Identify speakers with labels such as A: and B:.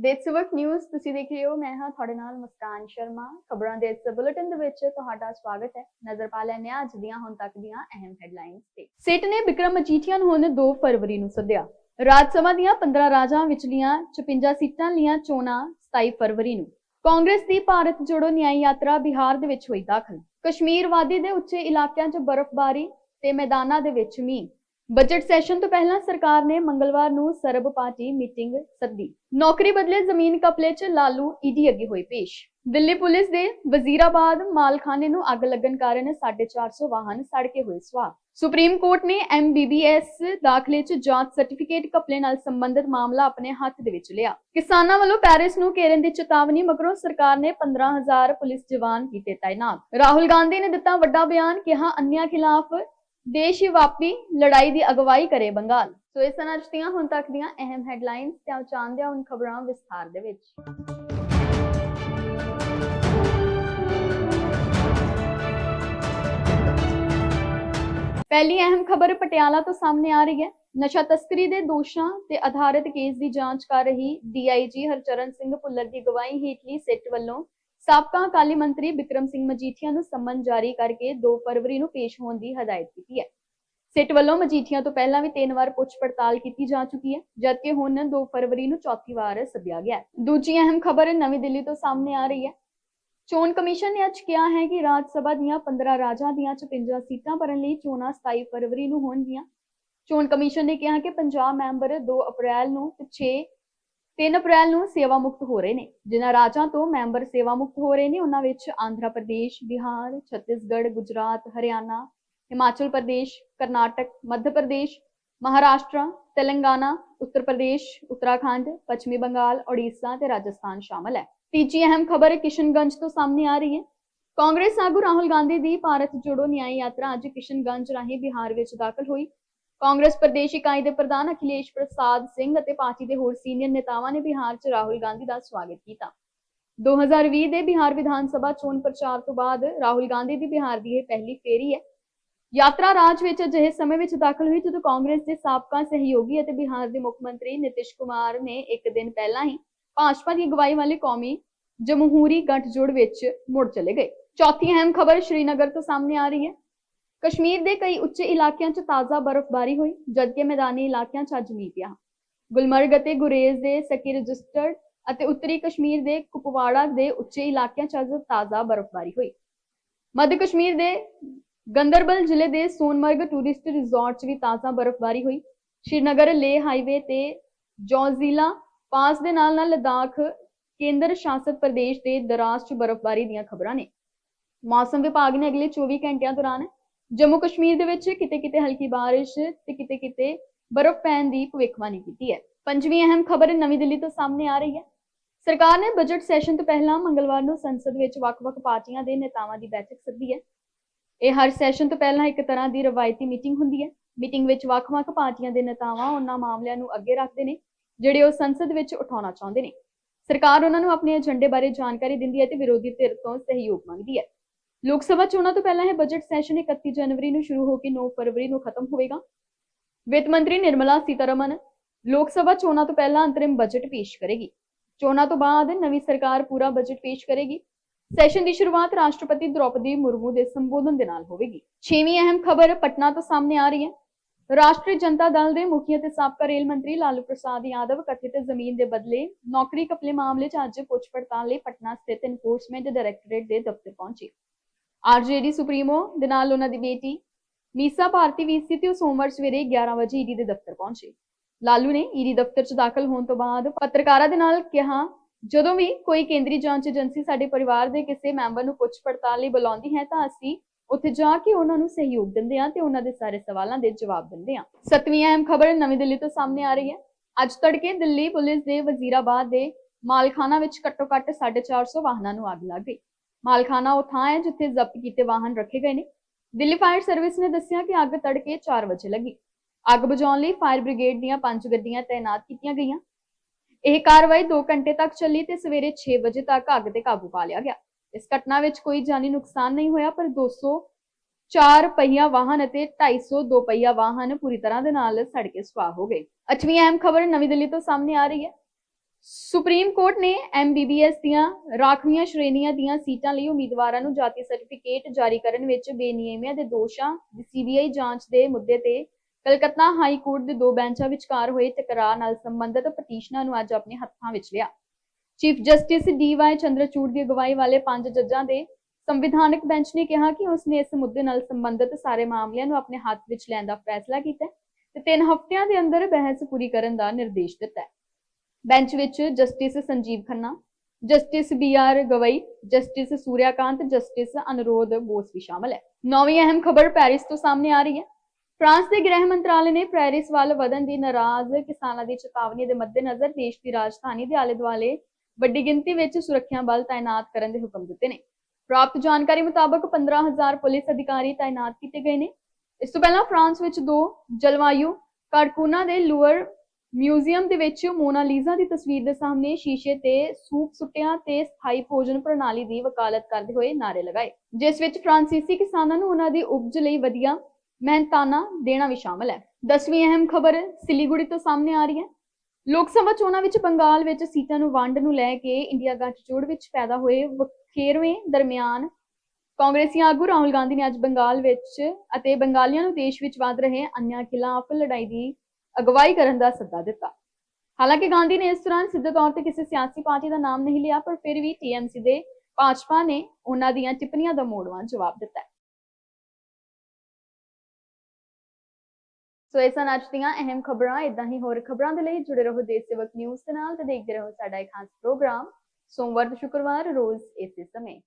A: ਦੇਸ਼ਵਕ news, ਤੁਸੀਂ ਦੇਖ ਰਹੇ ਹੋ, ਮੈਂ ਹਾਂ ਤੁਹਾਡੇ ਨਾਲ ਮੁਸਕਾਨ ਸ਼ਰਮਾ। ਖਬਰਾਂ ਦੇ ਇਸ ਬੁਲੇਟਿਨ ਦੇ ਵਿੱਚ ਤੁਹਾਡਾ ਸਵਾਗਤ ਹੈ। ਨਜ਼ਰ ਪਾ ਲੈਂਦੇ ਅੱਜ ਦੀਆਂ, ਹੁਣ ਤੱਕ ਦੀਆਂ ਅਹਿਮ ਹੈਡਲਾਈਨਸ ਤੇ। ਸਿੱਟ ਨੇ ਵਿਕਰਮ ਮਜੀਠੀਆ ਨੂੰ ਹੁਣ 2 ਫਰਵਰੀ ਨੂੰ ਸੱਦਿਆ। ਰਾਜ ਸਭਾ ਦੀਆਂ 15 ਰਾਜਾਂ ਵਿਚਲੀਆਂ 56 ਸੀਟਾਂ ਲੀਆਂ ਚੋਣਾਂ 27 ਫਰਵਰੀ ਨੂੰ। ਕਾਂਗਰਸ ਦੀ ਭਾਰਤ ਜੋੜੋ ਨਿਆਂ ਯਾਤਰਾ ਬਿਹਾਰ ਦੇ ਵਿੱਚ ਹੋਈ ਦਾਖਲ। ਕਸ਼ਮੀਰ ਵਾਦੀ ਦੇ ਉੱਚੇ ਇਲਾਕਿਆਂ 'ਚ ਬਰਫ਼ਬਾਰੀ ਤੇ ਮੈਦਾਨਾਂ ਦੇ ਵਿੱਚ ਮੀਂਹ। ਬਜਟ ਸੈਸ਼ਨ ਤੋਂ ਪਹਿਲਾਂ ਸਰਕਾਰ ਨੇ ਮੰਗਲਵਾਰ ਨੂੰ ਸਰਬ ਪਾਰਟੀ ਮੀਟਿੰਗ ਸੱਦੀ। ਨੌਕਰੀ ਬਦਲੇ ਜ਼ਮੀਨ ਕਪਲੇ 'ਚ ਲਾਲੂ ਈਡੀ ਅੱਗੇ ਹੋਏ ਪੇਸ਼। ਦਿੱਲੀ ਪੁਲਿਸ ਦੇ ਵਜ਼ੀਰਾਬਾਦ ਮਾਲਖਾਨੇ ਨੂੰ ਅੱਗ ਲੱਗਣ ਕਾਰਨ 450 ਵਾਹਨ ਸੜ ਕੇ ਹੋਏ ਸਵਾਹ। ਸੁਪਰੀਮ ਕੋਰਟ ਨੇ ਐਮਬੀਬੀਐਸ ਦਾਖਲੇ 'ਚ ਜਾਂਚ ਸਰਟੀਫਿਕੇਟ ਕਪਲੇ ਨਾਲ ਸੰਬੰਧਿਤ ਮਾਮਲਾ ਆਪਣੇ ਹੱਥ ਦੇ ਵਿੱਚ ਲਿਆ। ਕਿਸਾਨਾਂ ਵੱਲੋਂ ਪੈਰਿਸ ਨੂੰ ਘੇਰਨ ਦੀ ਚੇਤਾਵਨੀ ਮਗਰੋਂ ਸਰਕਾਰ ਨੇ 15000 ਪੁਲਿਸ ਜਵਾਨ ਕੀਤੇ ਤਾਇਨਾਤ। ਰਾਹੁਲ ਗਾਂਧੀ ਨੇ ਦਿੱਤਾ ਵੱਡਾ ਬਿਆਨ, ਕਿਹਾ ਅੰਨਿਆਂ ਖਿਲਾਫ ਦੇਸ਼ ਵਿਆਪੀ ਲੜਾਈ ਦੀ ਅਗਵਾਈ ਕਰੇ ਬੰਗਾਲ। ਸੋ ਇਸ ਸਨ ਅੱਜ ਹੁਣ ਤੱਕ ਦੀਆਂ ਅਹਿਮ ਹੈਡਲਾਈਨਸ ਤੇ ਆਓ ਜਾਣਦੇ ਹਾਂ ਹੁਣ ਖਬਰਾਂ ਵਿਸਥਾਰ ਦੇ ਵਿੱਚ। ਪਹਿਲੀ ਅਹਿਮ ਖਬਰ ਪਟਿਆਲਾ ਤੋਂ ਸਾਹਮਣੇ ਆ ਰਹੀ ਹੈ। ਨਸ਼ਾ ਤਸਕਰੀ ਦੇ ਦੋਸ਼ਾਂ ਤੇ ਆਧਾਰਿਤ ਕੇਸ ਦੀ ਜਾਂਚ ਕਰ ਰਹੀ ਡੀਆਈਜੀ ਹਰਚਰਨ ਸਿੰਘ ਭੁੱਲਰ ਦੀ ਅਗਵਾਈ ਹੇਠਲੀ ਸਿੱਟ ਵੱਲੋਂ ਸਾਬਕਾ ਅਕਾਲੀ ਮੰਤਰੀ ਬਿਕਰਮ ਸਿੰਘ ਮਜੀਠੀਆ ਨੂੰ ਸੰਮਨ ਜਾਰੀ ਕਰਕੇ 2 ਫਰਵਰੀ ਨੂੰ ਪੇਸ਼ ਹੋਣ ਦੀ ਹਦਾਇਤ ਕੀਤੀ ਹੈ। ਸਿੱਟ ਵੱਲੋਂ ਮਜੀਠੀਆ ਤੋਂ ਪਹਿਲਾਂ ਵੀ ਤਿੰਨ ਵਾਰ ਪੁੱਛ ਪੜਤਾਲ ਕੀਤੀ ਜਾ ਚੁੱਕੀ ਹੈ, ਜਦਕਿ ਹੁਣ 2 ਫਰਵਰੀ ਨੂੰ ਚੌਥੀ ਵਾਰ ਸੱਦਿਆ ਗਿਆ ਦੂਜੀ ਅਹਿਮ ਖਬਰ ਨਵੀਂ ਦਿੱਲੀ ਤੋਂ ਸਾਹਮਣੇ ਆ ਰਹੀ ਹੈ। ਚੋਣ ਕਮਿਸ਼ਨ ਨੇ ਅੱਜ ਕਿਹਾ ਹੈ ਕਿ ਰਾਜ ਸਭਾ ਦੀਆਂ 15 ਰਾਜਾਂ ਦੀਆਂ 56 ਸੀਟਾਂ ਭਰਨ ਲਈ ਚੋਣਾਂ 27 ਫਰਵਰੀ ਨੂੰ ਹੋਣਗੀਆਂ। ਚੋਣ ਕਮਿਸ਼ਨ ਨੇ ਕਿਹਾ ਕਿ 50 ਮੈਂਬਰ 2 ਅਪ੍ਰੈਲ ਨੂੰ ਤੇ 6 3 ਅਪ੍ਰੈਲ ਨੂੰ ਸੇਵਾ ਮੁਕਤ ਹੋ ਰਹੇ ਨੇ। ਜਿਨ੍ਹਾਂ ਰਾਜਾਂ ਤੋਂ ਮੈਂਬਰ ਸੇਵਾ ਮੁਕਤ ਹੋ ਰਹੇ ਨੇ, ਉਹਨਾਂ ਵਿੱਚ ਆਂਧਰਾ ਪ੍ਰਦੇਸ਼, ਬਿਹਾਰ, ਛੱਤੀਸਗੜ੍ਹ, ਗੁਜਰਾਤ, ਹਰਿਆਣਾ, ਹਿਮਾਚਲ ਪ੍ਰਦੇਸ਼, ਕਰਨਾਟਕ, ਮੱਧ ਪ੍ਰਦੇਸ਼, ਮਹਾਰਾਸ਼ਟਰ, ਤੇਲੰਗਾਨਾ, ਉੱਤਰ ਪ੍ਰਦੇਸ਼, ਉੱਤਰਾਖੰਡ, ਪੱਛਮੀ ਬੰਗਾਲ ਓਡੀਸ਼ਾ ਤੇ ਰਾਜਸਥਾਨ ਸ਼ਾਮਲ ਹੈ। ਤੀਜੀ ਅਹਿਮ ਖਬਰ ਕਿਸ਼ਨਗੰਜ ਤੋਂ ਸਾਹਮਣੇ ਆ ਰਹੀ ਹੈ। ਕਾਂਗਰਸ ਆਗੂ ਰਾਹੁਲ ਗਾਂਧੀ ਦੀ ਭਾਰਤ ਜੋੜੋ ਨਿਆਂ ਯਾਤਰਾ ਅੱਜ ਕਿਸ਼ਨਗੰਜ ਰਾਹੀਂ ਬਿਹਾਰ ਵਿੱਚ ਦਾਖਲ ਹੋਈ। ਕਾਂਗਰਸ ਪ੍ਰਦੇਸ਼ ਇਕਾਈ ਦੇ ਪ੍ਰਧਾਨ ਅਖਿਲੇਸ਼ ਪ੍ਰਸਾਦ ਸਿੰਘ ਅਤੇ ਪਾਰਟੀ ਦੇ ਹੋਰ ਸੀਨੀਅਰ ਨੇਤਾਵਾਂ ਨੇ ਬਿਹਾਰ 'ਚ ਰਾਹੁਲ ਗਾਂਧੀ ਦਾ ਸਵਾਗਤ ਕੀਤਾ। 2020 ਦੇ ਬਿਹਾਰ ਵਿਧਾਨ ਸਭਾ ਚੋਣ ਪ੍ਰਚਾਰ ਤੋਂ ਬਾਅਦ ਰਾਹੁਲ ਗਾਂਧੀ ਦੀ ਬਿਹਾਰ ਦੀ ਇਹ ਪਹਿਲੀ ਫੇਰੀ ਹੈ। ਯਾਤਰਾ ਰਾਜ ਵਿੱਚ ਅਜਿਹੇ ਸਮੇਂ ਵਿੱਚ ਦਾਖਲ ਹੋਈ ਜਦੋਂ ਕਾਂਗਰਸ ਦੇ ਸਾਬਕਾ ਸਹਿਯੋਗੀ ਅਤੇ ਬਿਹਾਰ ਦੇ ਮੁੱਖ ਮੰਤਰੀ ਨਿਤਿਸ਼ ਕੁਮਾਰ ਨੇ ਇੱਕ ਦਿਨ ਪਹਿਲਾਂ ਹੀ ਭਾਜਪਾ ਦੀ ਅਗਵਾਈ ਵਾਲੇ ਕੌਮੀ ਜਮਹੂਰੀ ਗੱਠਜੋੜ ਵਿੱਚ ਮੁੜ ਚਲੇ ਗਏ। ਚੌਥੀ ਅਹਿਮ ਖਬਰ ਸ਼੍ਰੀਨਗਰ ਤੋਂ ਸਾਹਮਣੇ ਆ ਰਹੀ ਹੈ। ਕਸ਼ਮੀਰ ਦੇ ਕਈ ਉੱਚੇ ਇਲਾਕਿਆਂ 'ਚ ਤਾਜ਼ਾ ਬਰਫ਼ਬਾਰੀ ਹੋਈ, ਜਦਕਿ ਮੈਦਾਨੀ ਇਲਾਕਿਆਂ 'ਚ ਅੱਜ ਮੀਂਹ ਪਿਆ। ਗੁਲਮਰਗ ਅਤੇ ਗੁਰੇਜ਼ ਦੇ ਸਕੀ ਰਜਿਸਟਰਡ ਅਤੇ ਉੱਤਰੀ ਕਸ਼ਮੀਰ ਦੇ ਕੁਪਵਾੜਾ ਦੇ ਉੱਚੇ ਇਲਾਕਿਆਂ 'ਚ ਅੱਜ ਤਾਜ਼ਾ ਬਰਫ਼ਬਾਰੀ ਹੋਈ। ਮੱਧ ਕਸ਼ਮੀਰ ਦੇ ਗੰਦਰਬਲ ਜ਼ਿਲ੍ਹੇ ਦੇ ਸੋਨਮਰਗ ਟੂਰਿਸਟ ਰਿਜ਼ੋਰਟ 'ਚ ਵੀ ਤਾਜ਼ਾ ਬਰਫ਼ਬਾਰੀ ਹੋਈ। ਸ਼੍ਰੀਨਗਰ ਲੇਹ ਹਾਈਵੇ ਤੇ ਜੌਜ਼ੀਲਾ ਪਾਸ ਦੇ ਨਾਲ ਨਾਲ ਲਦਾਖ ਕੇਂਦਰ ਸ਼ਾਸਤ ਪ੍ਰਦੇਸ਼ ਦੇ ਦਰਾਸ 'ਚ ਬਰਫ਼ਬਾਰੀ ਦੀਆਂ ਖਬਰਾਂ ਨੇ। ਮੌਸਮ ਵਿਭਾਗ ਨੇ ਅਗਲੇ 24 ਘੰਟਿਆਂ ਦੌਰਾਨ ਜੰਮੂ ਕਸ਼ਮੀਰ ਦੇ ਵਿੱਚ ਕਿਤੇ-ਕਿਤੇ ਹਲਕੀ ਬਾਰਿਸ਼ ਤੇ ਕਿਤੇ-ਕਿਤੇ ਬਰਫ਼ ਪੈਣ ਦੀ ਭਵਿੱਖਬਾਣੀ ਕੀਤੀ ਹੈ। ਪੰਜਵੀਂ ਅਹਿਮ ਖਬਰ ਨਵੀਂ ਦਿੱਲੀ ਤੋਂ ਸਾਹਮਣੇ ਆ ਰਹੀ ਹੈ। ਸਰਕਾਰ ਨੇ ਬਜਟ ਸੈਸ਼ਨ ਤੋਂ ਪਹਿਲਾਂ ਮੰਗਲਵਾਰ ਨੂੰ ਸੰਸਦ ਵਿੱਚ ਵੱਖ-ਵੱਖ ਪਾਰਟੀਆਂ ਦੇ ਨੇਤਾਵਾਂ ਦੀ ਬੈਠਕ ਸੱਦੀ ਹੈ। ਇਹ ਹਰ ਸੈਸ਼ਨ ਤੋਂ ਪਹਿਲਾਂ ਇੱਕ ਤਰ੍ਹਾਂ ਦੀ ਰਵਾਇਤੀ ਮੀਟਿੰਗ ਹੁੰਦੀ ਹੈ। ਮੀਟਿੰਗ ਵਿੱਚ ਵੱਖ-ਵੱਖ ਪਾਰਟੀਆਂ ਦੇ ਨੇਤਾਵਾਂ ਉਹਨਾਂ ਮਾਮਲਿਆਂ ਨੂੰ ਅੱਗੇ ਰੱਖਦੇ ਨੇ, ਜਿਹੜੇ ਉਹ ਸੰਸਦ ਵਿੱਚ ਉਠਾਉਣਾ ਚਾਹੁੰਦੇ ਨੇ। ਸਰਕਾਰ ਉਹਨਾਂ ਨੂੰ ਆਪਣੇ ਏਜੰਡੇ ਬਾਰੇ ਜਾਣਕਾਰੀ ਦਿੰਦੀ ਹੈ ਤੇ ਵਿਰੋਧੀ ਧਿਰ ਤੋਂ ਸਹਿਯੋਗ ਮੰਗਦੀ ਹੈ। ਲੋਕ ਸਭਾ ਚੋਣਾਂ ਤੋਂ ਪਹਿਲਾਂ ਇਹ ਬਜਟ ਸੈਸ਼ਨ 31 ਜਨਵਰੀ ਨੂੰ ਸ਼ੁਰੂ ਹੋ ਕੇ 9 ਫਰਵਰੀ ਨੂੰ ਖਤਮ ਹੋਵੇਗਾ। ਵਿੱਤ ਮੰਤਰੀ ਨਿਰਮਲਾ ਸੀਤਾਰਮਨ ਲੋਕ ਸਭਾ ਚੋਣਾਂ ਤੋਂ ਪਹਿਲਾਂ ਅੰਤਰਿਮ ਬਜਟ ਪੇਸ਼ ਕਰੇਗੀ। ਚੋਣਾਂ ਤੋਂ ਬਾਅਦ ਨਵੀਂ ਸਰਕਾਰ ਪੂਰਾ ਬਜਟ ਪੇਸ਼ ਕਰੇਗੀ। ਸੈਸ਼ਨ ਦੀ ਸ਼ੁਰੂਆਤ ਰਾਸ਼ਟਰਪਤੀ ਦ੍ਰੋਪਦੀ ਮੁਰਮੂ ਦੇ ਸੰਬੋਧਨ ਦੇ ਨਾਲ ਹੋਵੇਗੀ। ਛੇਵੀਂ ਅਹਿਮ ਖਬਰ ਪਟਨਾ ਤੋਂ ਸਾਹਮਣੇ ਆ ਰਹੀ ਹੈ। ਰਾਸ਼ਟਰੀ ਜਨਤਾ ਦਲ ਦੇ ਮੁਖੀ ਅਤੇ ਸਾਬਕਾ ਰੇਲ ਮੰਤਰੀ ਲਾਲੂ ਪ੍ਰਸਾਦ ਯਾਦਵ ਕਥਿਤ ਜ਼ਮੀਨ ਦੇ ਬਦਲੇ ਨੌਕਰੀ ਕਪਲੇ ਮਾਮਲੇ 'ਚ ਅੱਜ ਪੁੱਛ ਪੜਤਾਲ ਲਈ ਪਟਨਾ ਸਥਿਤ ਇਨਫੋਰਸਮੈਂਟ ਡਾਇਰੈਕਟੋਰੇਟ ਦੇ ਦਫ਼ਤਰ ਪਹੁੰਚੇ। ਆਰਜੇਡੀ ਸੁਪਰੀਮੋ ਦੇ ਨਾਲ ਉਹਨਾਂ ਦੀ ਬੇਟੀ ਮੀਸਾ ਭਾਰਤੀ ਵੀ ਸੀ ਤੇ ਉਹ ਸੋਮਵਾਰ ਸਵੇਰੇ 11 ਵਜੇ ਈਡੀ ਦੇ ਦਫ਼ਤਰ ਪਹੁੰਚੇ। ਲਾਲੂ ਨੇ ਈਡੀ ਦਫ਼ਤਰ 'ਚ ਦਾਖਲ ਹੋਣ ਤੋਂ ਬਾਅਦ ਪੱਤਰਕਾਰਾਂ ਦੇ ਨਾਲ ਕਿਹਾ, ਜਦੋਂ ਵੀ ਕੋਈ ਕੇਂਦਰੀ ਜਾਂਚ ਏਜੰਸੀ ਸਾਡੇ ਪਰਿਵਾਰ ਦੇ ਕਿਸੇ ਮੈਂਬਰ ਨੂੰ ਪੁੱਛ ਪੜਤਾਲ ਲਈ ਬੁਲਾਉਂਦੀ ਹੈ ਤਾਂ ਅਸੀਂ ਉੱਥੇ ਜਾ ਕੇ ਉਹਨਾਂ ਨੂੰ ਸਹਿਯੋਗ ਦਿੰਦੇ ਹਾਂ ਤੇ ਉਹਨਾਂ ਦੇ ਸਾਰੇ ਸਵਾਲਾਂ ਦੇ ਜਵਾਬ ਦਿੰਦੇ ਹਾਂ। ਸਤਵੀਂ ਅਹਿਮ ਖਬਰ ਨਵੀਂ ਦਿੱਲੀ ਤੋਂ ਸਾਹਮਣੇ ਆ ਰਹੀ ਹੈ। ਅੱਜ ਤੜਕੇ ਦਿੱਲੀ ਪੁਲਿਸ ਦੇ ਵਜ਼ੀਰਾਬਾਦ ਦੇ ਮਾਲਖਾਨਾ ਵਿੱਚ ਘੱਟੋ-ਘੱਟ 450 ਵਾਹਨਾਂ ਨੂੰ ਅੱਗ ਲੱਗ ਗਈ। ਮਾਲਖਾਨਾ ਉਹ ਥਾਂ ਹੈ ਜਿੱਥੇ ਜ਼ਬਤ ਕੀਤੇ ਵਾਹਨ ਰੱਖੇ ਗਏ ਨੇ। ਦਿੱਲੀ ਫਾਇਰ ਸਰਵਿਸ ਨੇ ਦੱਸਿਆ ਕਿ ਅੱਗ ਤੜਕੇ 4 ਵਜੇ ਲੱਗੀ। ਅੱਗ ਬੁਝਾਉਣ ਲਈ ਫਾਇਰ ਬ੍ਰਿਗੇਡ ਦੀਆਂ ਪੰਜ ਗੱਡੀਆਂ ਤਾਇਨਾਤ ਕੀਤੀਆਂ ਗਈਆਂ। ਇਹ ਕਾਰਵਾਈ 2 ਘੰਟੇ ਤੱਕ ਚੱਲੀ ਤੇ ਸਵੇਰੇ 6 ਵਜੇ ਤੱਕ ਅੱਗ ਤੇ ਕਾਬੂ ਪਾ ਲਿਆ ਗਿਆ। ਇਸ ਘਟਨਾ ਵਿੱਚ ਕੋਈ ਜਾਨੀ ਨੁਕਸਾਨ ਨਹੀਂ ਹੋਇਆ, ਪਰ 200 ਚਾਰ ਪਹੀਆ ਵਾਹਨ ਅਤੇ 250 ਦੋ ਪਹੀਆ ਵਾਹਨ ਪੂਰੀ ਤਰ੍ਹਾਂ ਦੇ ਨਾਲ ਸੜ ਕੇ ਸੁਆਹ ਹੋ ਗਏ। ਅਠਵੀਂ ਅਹਿਮ ਖਬਰ ਨਵੀਂ ਦਿੱਲੀ ਤੋਂ ਸਾਹਮਣੇ ਆ ਰਹੀ ਹੈ। ਸੁਪਰੀਮ ਕੋਰਟ ਨੇ ਐਮਬੀਬੀਐਸ ਦੀਆਂ ਰਾਖਵੀਆਂ ਸ਼੍ਰੇਣੀਆਂ ਦੀਆਂ ਸੀਟਾਂ ਲਈ ਉਮੀਦਵਾਰਾਂ ਨੂੰ ਜਾਤੀ ਸਰਟੀਫਿਕੇਟ ਜਾਰੀ ਕਰਨ ਵਿੱਚ ਬੇਨਿਯਮੀਆਂ ਦੇ ਦੋਸ਼ਾਂ ਦੀ ਸੀਬੀਆਈ ਜਾਂਚ ਦੇ ਮੁੱਦੇ ਤੇ ਕਲਕੱਤਾ ਹਾਈ ਕੋਰਟ ਦੇ ਦੋ ਬੈਂਚਾਂ ਵਿਚਕਾਰ ਹੋਏ ਟਕਰਾਅ ਨਾਲ ਸੰਬੰਧਿਤ ਪਟੀਸ਼ਨਾਂ ਨੂੰ ਅੱਜ ਆਪਣੇ ਹੱਥਾਂ ਵਿੱਚ ਲਿਆ। ਚੀਫ ਜਸਟਿਸ ਡੀਵਾਈ ਚੰਦਰਚੂੜ ਦੀ ਅਗਵਾਈ ਵਾਲੇ ਪੰਜ ਜੱਜਾਂ ਦੇ ਸੰਵਿਧਾਨਕ ਬੈਂਚ ਨੇ ਕਿਹਾ ਕਿ ਉਸ ਨੇ ਇਸ ਮੁੱਦੇ ਨਾਲ ਸੰਬੰਧਿਤ ਸਾਰੇ ਮਾਮਲਿਆਂ ਨੂੰ ਆਪਣੇ ਹੱਥ ਵਿੱਚ ਲੈਣ ਦਾ ਫੈਸਲਾ ਕੀਤਾ ਤੇ ਤਿੰਨ ਹਫ਼ਤਿਆਂ ਦੇ ਅੰਦਰ ਬਹਿਸ ਪੂਰੀ ਕਰਨ ਦਾ ਨਿਰਦੇਸ਼ ਦਿੱਤਾ ਹੈ। ਬੈਂਚ ਵਿੱਚ justice Sanjiv Khanna, justice B R Gavai, justice Surya Kant justice Aniruddha Bose ਵੀ ਸ਼ਾਮਲ ਹੈ। ਨੌਵੀਂ ਅਹਿਮ ਖਬਰ ਪੈਰਿਸ ਤੋਂ ਸਾਹਮਣੇ ਆ ਰਹੀ ਹੈ। ਫਰਾਂਸ ਦੇ ਗ੍ਰਹਿ ਮੰਤਰਾਲੇ ਨੇ ਪੈਰਿਸ ਵੱਲ ਵਧਣ ਦੀ ਨਾਰਾਜ਼ ਕਿਸਾਨਾਂ ਦੀ ਚੇਤਾਵਨੀ ਦੇ ਮੱਦੇਨਜ਼ਰ ਦੇਸ਼ ਦੀ ਰਾਜਧਾਨੀ ਦੇ ਆਲੇ-ਦੁਆਲੇ ਵੱਡੀ ਗਿਣਤੀ ਵਿੱਚ ਸੁਰੱਖਿਆ ਬਲ ਤਾਇਨਾਤ ਕਰਨ ਦੇ ਹੁਕਮ ਦਿੱਤੇ ਨੇ। ਪ੍ਰਾਪਤ ਜਾਣਕਾਰੀ ਮੁਤਾਬਕ 15000 ਪੁਲਿਸ ਅਧਿਕਾਰੀ ਤਾਇਨਾਤ ਕੀਤੇ ਗਏ ਨੇ। ਇਸ ਤੋਂ ਪਹਿਲਾਂ ਫਰਾਂਸ ਵਿੱਚ ਦੋ ਜਲਵਾਯੂ ਕਾਰਕੂਨਾਂ ਦੇ ਲੂਅਰ ਮਿਊਜ਼ੀਅਮ ਦੇ ਵਿੱਚ ਮੋਨਾਲੀਜ਼ਾ ਦੀ ਤਸਵੀਰ ਦੇ ਸਾਹਮਣੇ ਸ਼ੀਸ਼ੇ ਤੇ ਸੂਪ ਸੁੱਟਿਆਂ ਤੇ ਸਥਾਈ ਭੋਜਨ ਪ੍ਰਣਾਲੀ ਦੀ ਵਕਾਲਤ ਕਰਦੇ ਹੋਏ ਨਾਰੇ ਲਗਾਏ। ਜਿਸ ਵਿੱਚ ਫਰਾਂਸੀਸੀ ਕਿਸਾਨਾਂ ਨੂੰ ਉਹਨਾਂ ਦੀ ਉਪਜ ਲਈ ਵਧੀਆ ਮਿਹਨਤਾਨਾ ਦੇਣਾ ਵੀ ਸ਼ਾਮਲ ਹੈ। ਦਸਵੀਂ ਅਹਿਮ ਖਬਰ ਸਿਲੀਗੁੜੀ ਤੋਂ ਸਾਹਮਣੇ ਆ ਰਹੀ ਹੈ। ਲੋਕ ਸਭਾ ਚੋਣਾਂ ਵਿੱਚ ਬੰਗਾਲ ਵਿੱਚ ਸੀਟਾਂ ਨੂੰ ਵੰਡ ਨੂੰ ਲੈ ਕੇ ਇੰਡੀਆ ਗੱਠਜੋੜ ਵਿੱਚ ਪੈਦਾ ਹੋਏ ਵਖੇਰਵੇਂ ਦਰਮਿਆਨ ਕਾਂਗਰਸੀ ਆਗੂ ਰਾਹੁਲ ਗਾਂਧੀ ਨੇ ਅੱਜ ਬੰਗਾਲ ਵਿੱਚ ਅਤੇ ਬੰਗਾਲੀਆਂ ਨੂੰ ਦੇਸ਼ ਵਿੱਚ ਵੱਧ ਰਹੇ ਅੰਨਿਆਂ ਖਿਲਾਫ ਲੜਾਈ ਦੀ ਅਗਵਾਈ ਕਰਨ ਦਾ ਸੱਦਾ ਦਿੱਤਾ। ਹਾਲਾਂਕਿ ਗਾਂਧੀ ਨੇ ਇਸ ਦੌਰਾਨ ਸਿੱਧੇ ਤੌਰ ਤੇ ਕਿਸੇ ਸਿਆਸੀ ਪਾਰਟੀ ਦਾ ਨਾਮ ਨਹੀਂ ਲਿਆ, ਪਰ ਫਿਰ ਵੀ ਟੀਐਮਸੀ ਦੇ ਭਾਜਪਾ ਨੇ ਉਹਨਾਂ ਦੀਆਂ ਟਿੱਪਣੀਆਂ ਦਾ ਮੋੜਵਾਂ ਜਵਾਬ ਦਿੱਤਾ। ਸੋ ਇਹ ਸਨ ਅੱਜ ਦੀਆਂ ਅਹਿਮ ਖਬਰਾਂ। ਇਦਾਂ ਹੀ ਹੋਰ ਖਬਰਾਂ ਦੇ ਲਈ ਜੁੜੇ ਰਹੋ ਦੇਸ਼ ਸੇਵਕ ਨਿਊਜ਼ ਦੇ ਨਾਲ ਤੇ ਦੇਖਦੇ ਰਹੋ ਸਾਡਾ ਇਹ ਖਾਸ ਪ੍ਰੋਗਰਾਮ। ਸੋਮਵਾਰ ਤੋਂ ਸ਼ੁੱਕਰਵਾਰ ਰੋਜ਼ ਇਸੇ ਸਮੇਂ।